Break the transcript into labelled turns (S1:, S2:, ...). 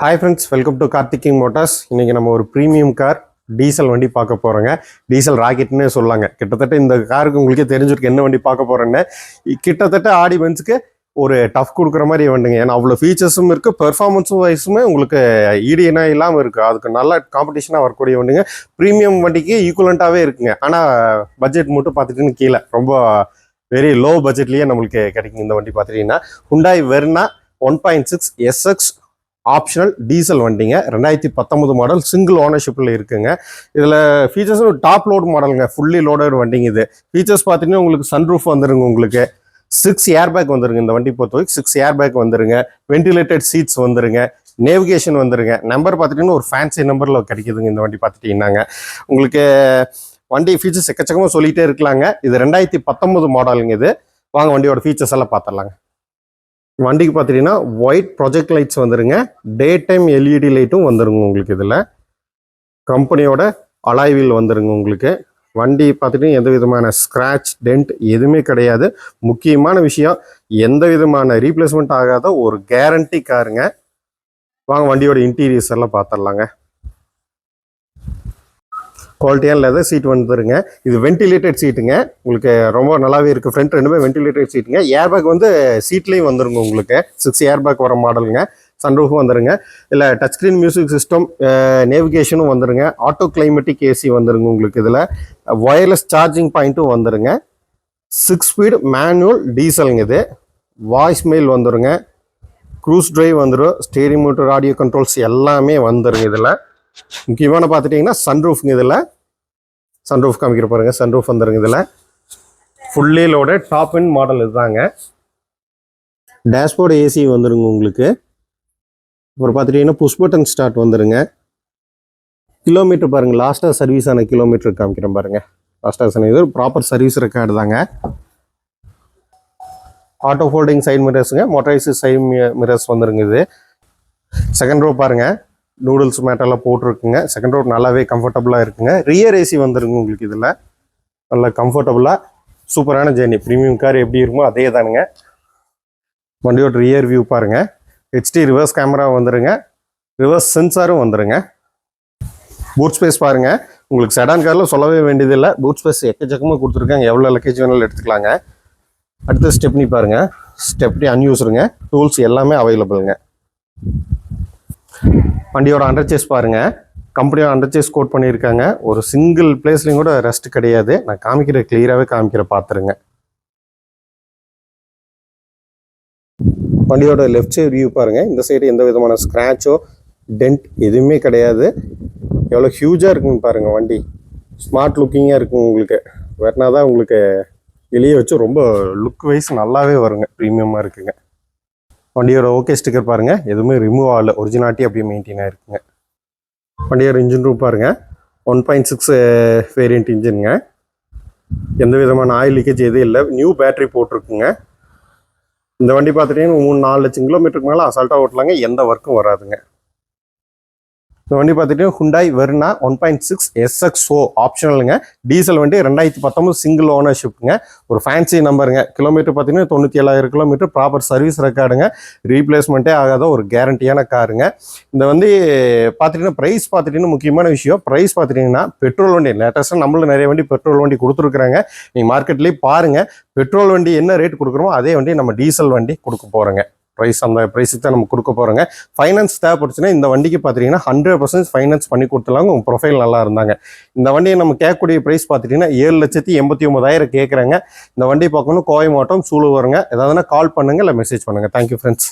S1: Hi friends welcome to Karthiking Motors இன்னைக்கு நம்ம ஒரு ப்ரீமியம் கார் டீசல் வண்டி பார்க்க போகிறோங்க டீசல் ராக்கெட்னே சொல்லாங்க. கிட்டத்தட்ட இந்த காருக்கு உங்களுக்கே தெரிஞ்சிருக்கு என்ன வண்டி பார்க்க போகிறேன்னு கிட்டத்தட்ட ஆடியன்ஸுக்கு ஒரு டஃப் கொடுக்குற மாதிரி வண்டிங்க. ஏன்னா அவ்வளோ ஃபீச்சர்ஸும் இருக்குது பெர்ஃபார்மன்ஸும் வைஸுமே உங்களுக்கு ஈடியனா இல்லாமல் இருக்குது அதுக்கு நல்ல காம்படிஷனாக வரக்கூடிய வண்டிங்க. ப்ரீமியம் வண்டிக்கு ஈக்குவலண்ட்டாகவே இருக்குங்க. ஆனால் பட்ஜெட் மட்டும் பார்த்துட்டுன்னு கீழே. ரொம்ப வெரி லோ பட்ஜெட்லேயே நம்மளுக்கு கிடைக்கும் இந்த வண்டி பார்த்துட்டிங்கன்னா. Hyundai Verna one point six SX optional diesel வண்டிங்க. ரெண்டாயிரத்தி பத்தொம்பது மாடல் சிங்கிள் ஓனர்ஷிப்பில் இருக்குங்க. இதில் ஃபீச்சர்ஸ் ஒரு டாப் லோடு மாடலுங்க ஃபுல்லி லோடட் வண்டிங்க இது. ஃபீச்சர்ஸ் பார்த்தீங்கன்னா உங்களுக்கு சன்ரூஃப் வந்துருங்க உங்களுக்கு. சிக்ஸ் ஏர் பேக் வந்துருங்க இந்த வண்டி பொறுத்தவரைக்கும். சிக்ஸ் ஏர் பேக் வந்துருங்க. வென்டிலேட்டட் சீட்ஸ் வந்துருங்க. நேவிகேஷன் வந்துருங்க. நம்பர் பார்த்துட்டிங்கன்னா ஒரு ஃபேன்சி நம்பரில் கிடைக்குதுங்க இந்த வண்டி பார்த்துட்டீங்கன்னாங்க உங்களுக்கு வண்டி ஃபீச்சர்ஸ் எக்கச்சக்கமாக சொல்லிகிட்டே இருக்கலாங்க. இது ரெண்டாயிரத்தி பத்தொம்பது மாடலுங்க இது. வாங்க வண்டியோட ஃபீச்சர்ஸ் எல்லாம் பார்த்துடலாங்க வண்டிக்கு பார்த்துட்டீங்கன்னா ஒயிட் ப்ரொஜெக்ட் லைட்ஸ் வந்துருங்க. டே டைம் எல்இடி லைட்டும் வந்துருங்க உங்களுக்கு இதில். கம்பெனியோட அலாய்வில் வந்துருங்க உங்களுக்கு. வண்டி பார்த்துட்டீங்கன்னா எந்த விதமான ஸ்க்ராட்ச் டென்ட் எதுவுமே கிடையாது. முக்கியமான விஷயம் எந்த விதமான ரீப்ளேஸ்மெண்ட் ஆகாத ஒரு கேரண்டி காருங்க வாங்க வண்டியோட இன்டீரியர்ஸ் எல்லாம் பார்த்துடலாங்க குவாலிட்டியான லெதர் சீட் வந்துருங்க இது வென்டிலேட்டட் சீட்டுங்க உங்களுக்கு ரொம்ப நல்லாவே இருக்குது ஃப்ரண்ட் ரெண்டுமே வென்டிலேட்டட் சீட்டுங்க ஏர்பேக் வந்து சீட்லேயும் வந்துருங்க உங்களுக்கு. சிக்ஸ் ஏர்பேக் வர மாடலுங்க சன்ரூஃபும் வந்துருங்க. இல்லை டச் ஸ்க்ரீன் மியூசிக் சிஸ்டம் நேவிகேஷனும் வந்துருங்க. ஆட்டோ கிளைமேட்டிக் ஏசி வந்துருங்க உங்களுக்கு இதில். ஒயர்லெஸ் சார்ஜிங் பாயிண்ட்டும் வந்துருங்க. சிக்ஸ் ஸ்பீடு மேனுவல் டீசலுங்க இது. வாய்ஸ் மெயில் வந்துருங்க. க்ரூஸ் ட்ரைவ் வந்துடும் ஸ்டேரிங் மோட்டர் ஆடியோ கண்ட்ரோல்ஸ் எல்லாமே வந்துருங்க இதில். முக்கியமான பார்த்துட்டிங்கன்னா சன்ரூஃப்ங்க இதில். சன்ரூஃப் காமிக்கிற பாருங்கள் சன்ரூஃப் வந்துருங்க இதில். Fully load top in model இதுதாங்க டேஷ்போர்டு ஏசி வந்துருங்க உங்களுக்கு. அப்புறம் பார்த்துட்டிங்கன்னா புஷ் பட்டன் ஸ்டார்ட் வந்துருங்க. கிலோமீட்டர் பாருங்கள் லாஸ்ட்டாக சர்வீஸ் ஆன கிலோமீட்டர் காமிக்கிறேன் பாருங்கள் லாஸ்ட்டாக சர்வீஸ் இது ப்ராப்பர் சர்வீஸ் ரெக்கார்டு தாங்க. ஆட்டோ ஃபோல்டிங் சைட் மிரர்ஸுங்க மோட்டரைஸ் சைட் மிரர்ஸ் வந்துருங்க இது. செகண்ட் ரோ பாருங்கள் நூடுல்ஸ் மேட்டெல்லாம் போட்டிருக்குங்க. செகண்ட் ரோட் நல்லாவே கம்ஃபர்டபுளாக இருக்குங்க. ரியர் ஏசி வந்துருங்க உங்களுக்கு இதில். நல்லா கம்ஃபர்டபுளாக சூப்பரான ஜேர்னி ப்ரீமியம் கார் எப்படி இருக்குமோ அதே தானுங்க. வண்டியோட ரியர் வியூ பாருங்கள் ஹெச்டி ரிவர்ஸ் கேமரா வந்துருங்க. ரிவர்ஸ் சென்சாரும் வந்துருங்க. பூட் ஸ்பேஸ் பாருங்கள் உங்களுக்கு செடான் காரில் சொல்லவே வேண்டியதில்லை. பூட் ஸ்பேஸ் எக்கச்சக்கமாக கொடுத்துருக்காங்க. எவ்வளோ லக்கேஜ் வேணாலும் எடுத்துக்கலாங்க. அடுத்து ஸ்டெப்னி பாருங்க. ஸ்டெப்னி அன்யூஸ்ருங்க டூல்ஸ் எல்லாமே அவைலபிளுங்க வண்டியோட அண்டர்ச்சேஸ் பாருங்கள் கம்பெனியோட அண்டர்ச்சேஸ் கோட் பண்ணியிருக்காங்க. ஒரு சிங்கிள் பிளேஸ்லையும் கூட ரெஸ்ட் கிடையாது. நான் காமிக்கிற கிளியராகவே காமிக்கிற பார்த்துருங்க வண்டியோட லெஃப்ட் சைடு வியூ பாருங்கள் இந்த சைடு எந்த விதமான ஸ்க்ராச்சோ டென்ட் எதுவுமே கிடையாது. எவ்வளோ ஹியூஜாக இருக்குங்க பாருங்கள் வண்டி. ஸ்மார்ட் லுக்கிங்காக இருக்கும் உங்களுக்கு. வேறுனா தான் உங்களுக்கு வெளியே வச்சு ரொம்ப லுக் வைஸ் நல்லாவே வருங்க. ப்ரீமியமாக இருக்குங்க. வண்டியோட ஓகே ஸ்டிக்கர் பாருங்க. எதுவுமே ரிமூவ் ஆகல. ஒரிஜினாலிட்டி அப்படியே மெயின்டைன் ஆயிருக்குங்க. வண்டியோட இன்ஜின் ரூம் பாருங்க. ஒன் பாயிண்ட் சிக்ஸ் வேரியன்ட் இன்ஜினுங்க எந்த விதமான ஆயில் லீக்கேஜ் எதுவும் இல்லை. நியூ பேட்டரி போட்டிருக்குங்க. இந்த வண்டி பார்த்துட்டீங்கன்னா மூணு நாலு லட்சம் கிலோமீட்டருக்கு மேலே அசால்ட்டாக ஓட்டலாங்க. எந்த ஒர்க்கும் வராதுங்க. இந்த வண்டி பார்த்துட்டு Hyundai Verna one point six SXO ஆப்ஷனலுங்க diesel வண்டி ரெண்டாயிரத்தி பத்தொம்பது சிங்கிள் ஓனர்ஷிப்புங்க ஒரு ஃபேன்சி நம்பருங்க கிலோமீட்டர் பார்த்தீங்கன்னா தொண்ணூற்றி ஏழாயிரம் கிலோமீட்டர் ப்ராப்பர் சர்வீஸ் ரெக்கார்டுங்க ரீப்ளேஸ்மெண்ட்டே ஆகாத ஒரு கேரண்டியான காருங்க. இந்த வந்து பார்த்துட்டிங்கன்னா ப்ரைஸ் பார்த்துட்டிங்கன்னா முக்கியமான விஷயம். ப்ரைஸ் பார்த்துட்டிங்கன்னா பெட்ரோல் வண்டி. லேட்டஸ்ட்டாக நம்மளும் நிறைய வண்டி பெட்ரோல் வண்டி கொடுத்துருக்குறாங்க. நீங்கள் மார்க்கெட்லேயே பாருங்கள் பெட்ரோல் வண்டி என்ன ரேட் கொடுக்குறோமோ அதே வண்டி நம்ம டீசல் வண்டி கொடுக்க போகிறோங்க ப்ரைஸ் அந்த ப்ரைஸுக்கு தான் நம்ம கொடுக்க போகிறோங்க ஃபைனான்ஸ் தேவைப்படுச்சுன்னா இந்த வண்டிக்கு பார்த்தீங்கன்னா ஹண்ட்ரட் பர்சன்ட் ஃபைனான்ஸ் பண்ணி கொடுத்துலாங்க உங்கள் ப்ரொஃபைல் நல்லா இருந்தாங்க. இந்த வண்டியை நம்ம கேட்கக்கூடிய ப்ரைஸ் பார்த்துட்டிங்கன்னா ஏழு லட்சத்தி எண்பத்தி ஒம்பதாயிரம் கேட்குறாங்க இந்த வண்டி பார்க்கணும் கோயம்பேட்டம் சூழல் வருங்க. ஏதாவதுனா கால் பண்ணுங்கள் இல்லை மெசேஜ் பண்ணுங்கள் தேங்க்யூ ஃப்ரெண்ட்ஸ்